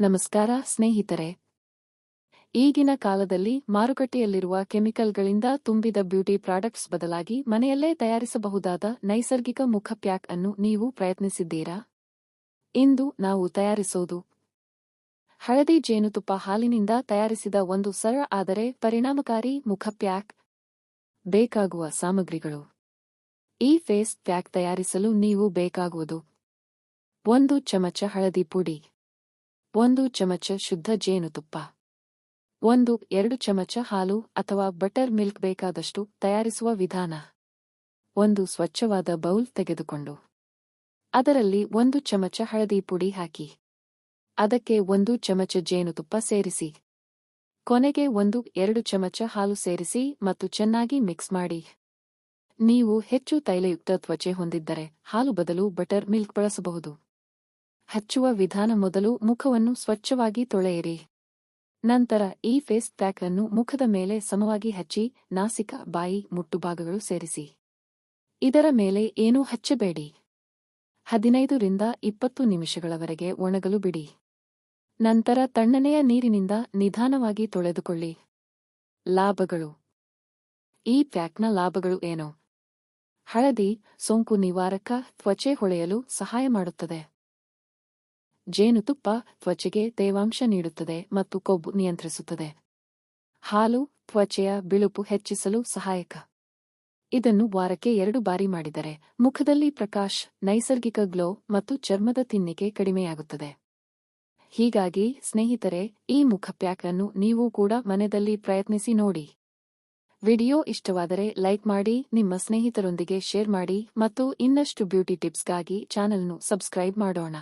ನಮಸ್ಕಾರ, ಸ್ನೇಹಿತರೆ. ಈಗಿನ ಕಾಲದಲ್ಲಿ ಮಾರುಕಟ್ಟೆಯಲ್ಲಿರುವ ಕೆಮಿಕಲ್ಗಳಿಂದ ತುಂಬಿದ ಬ್ಯೂಟಿ ಪ್ರಾಡಕ್ಟ್ಸ್ ಬದಲಾಗಿ ಮನೆಯಲ್ಲೇ ತಯಾರಿಸಬಹುದಾದ ನೈಸರ್ಗಿಕ ಮುಖ ಪ್ಯಾಕ್ ಅನ್ನು ನೀವು ಪ್ರಯತ್ನಿಸಿದ್ದೀರಾ? ಇಂದು ನಾವು ತಯಾರಿಸೋದು. ಹಳದಿ ಜೇನುತುಪ್ಪ ಹಾಲಿನಿಂದ ತಯಾರಿಸಿದ ಒಂದು ಸರಳ ಆದರೆ ಪರಿಣಾಮಕಾರಿ ಮುಖ ಪ್ಯಾಕ್. ಬೇಕಾಗುವ ಸಾಮಗ್ರಿಗಳು. ಈ ಫೇಸ್ ಪ್ಯಾಕ್ ತಯಾರಿಸಲು ನೀವು ಬೇಕಾಗುವುದು. ಒಂದು ಚಮಚ ಹಳದಿ ಪುಡಿ. ಒಂದು ಚಮಚ ಶುದ್ಧ ಜೇನುತುಪ್ಪ. ಒಂದು, ಎರಡು ಚಮಚ ಹಾಲು ಅಥವಾ ಬಟರ್ ಮಿಲ್ಕ್ ಬೇಕಾದಷ್ಟು ತಯಾರಿಸುವ ವಿಧಾನ. ಒಂದು, ಸ್ವಚ್ಛವಾದ ಬೌಲ್ ತೆಗೆದುಕೊಂಡು. ಅದರಲ್ಲಿ ಒಂದು ಚಮಚ ಹಳದಿ ಪುಡಿ ಹಾಕಿ. ಅದಕ್ಕೆ ಒಂದು ಚಮಚ ಜೇನುತುಪ್ಪ ಸೇರಿಸಿ. ಕೊನೆಗೆ ಒಂದು, ಎರಡು ಚಮಚ ಹಾಲು ಸೇರಿಸಿ ಮತ್ತು ಚೆನ್ನಾಗಿ ಮಿಕ್ಸ್ ಮಾಡಿ. ನೀವು ಹೆಚ್ಚು ತೈಲಯುಕ್ತ ತ್ವಚೆ ಹೊಂದಿದ್ದರೆ ಹಾಲು ಬದಲು ಬಟರ್ ಮಿಲ್ಕ್ ಬಳಸಬಹುದು. ಹಚ್ಚುವ ವಿಧಾನ ಮೊದಲು ಮುಖವನ್ನು ಸ್ವಚ್ಛವಾಗಿ ತೊಳೆಯಿರಿ. ನಂತರ ಈ ಫೇಸ್ ಪ್ಯಾಕ್ ಅನ್ನು ಮುಖದ ಮೇಲೆ ಸಮವಾಗಿ ಹಚ್ಚಿ ನಾಸಿಕ, ಬಾಯಿ, ಮುಟ್ಟುಭಾಗಗಳು ಸೇರಿಸಿ. ಇದರ ಮೇಲೆ ಏನೂ ಹಚ್ಚಬೇಡಿ. ಹದಿನೈದರಿಂದ ಇಪ್ಪತ್ತು ನಿಮಿಷಗಳವರೆಗೆ ಒಣಗಲು ಬಿಡಿ. ನಂತರ ತಣ್ಣನೆಯ ನೀರಿನಿಂದ ನಿಧಾನವಾಗಿ ತೊಳೆದುಕೊಳ್ಳಿ. ಲಾಭಗಳು. ಈ ಪ್ಯಾಕ್ನ ಲಾಭಗಳು ಏನು? ಹಳದಿ ಸೋಂಕು ನಿವಾರಕ, ತ್ವಚೆ ಹೊಳೆಯಲು ಸಹಾಯ ಮಾಡುತ್ತದೆ. ಜೇನುತುಪ್ಪ ತ್ವಚೆಗೆ ತೇವಾಂಶ ನೀಡುತ್ತದೆ ಮತ್ತು ಕೊಬ್ಬು ನಿಯಂತ್ರಿಸುತ್ತದೆ. ಹಾಲು ತ್ವಚೆಯ ಬಿಳುಪು ಹೆಚ್ಚಿಸಲು ಸಹಾಯಕ. ಇದನ್ನು ವಾರಕ್ಕೆ ಎರಡು ಬಾರಿ ಮಾಡಿದರೆ ಮುಖದಲ್ಲಿ ಪ್ರಕಾಶ್, ನೈಸರ್ಗಿಕ ಗ್ಲೋ ಮತ್ತು ಚರ್ಮದ ತಿನ್ನಿಕೆ ಕಡಿಮೆಯಾಗುತ್ತದೆ. ಹೀಗಾಗಿ ಸ್ನೇಹಿತರೆ, ಈ ಮುಖ ಪ್ಯಾಕ್ ಅನ್ನು ನೀವು ಕೂಡ ಮನೆಯಲ್ಲಿ ಪ್ರಯತ್ನಿಸಿ ನೋಡಿ. ವಿಡಿಯೋ ಇಷ್ಟವಾದರೆ ಲೈಕ್ ಮಾಡಿ, ನಿಮ್ಮ ಸ್ನೇಹಿತರೊಂದಿಗೆ ಶೇರ್ ಮಾಡಿ ಮತ್ತು ಇನ್ನಷ್ಟು ಬ್ಯೂಟಿ ಟಿಪ್ಸ್ಗಾಗಿ ಚಾನೆಲ್ನು ಸಬ್ಸ್ಕ್ರೈಬ್ ಮಾಡೋಣ.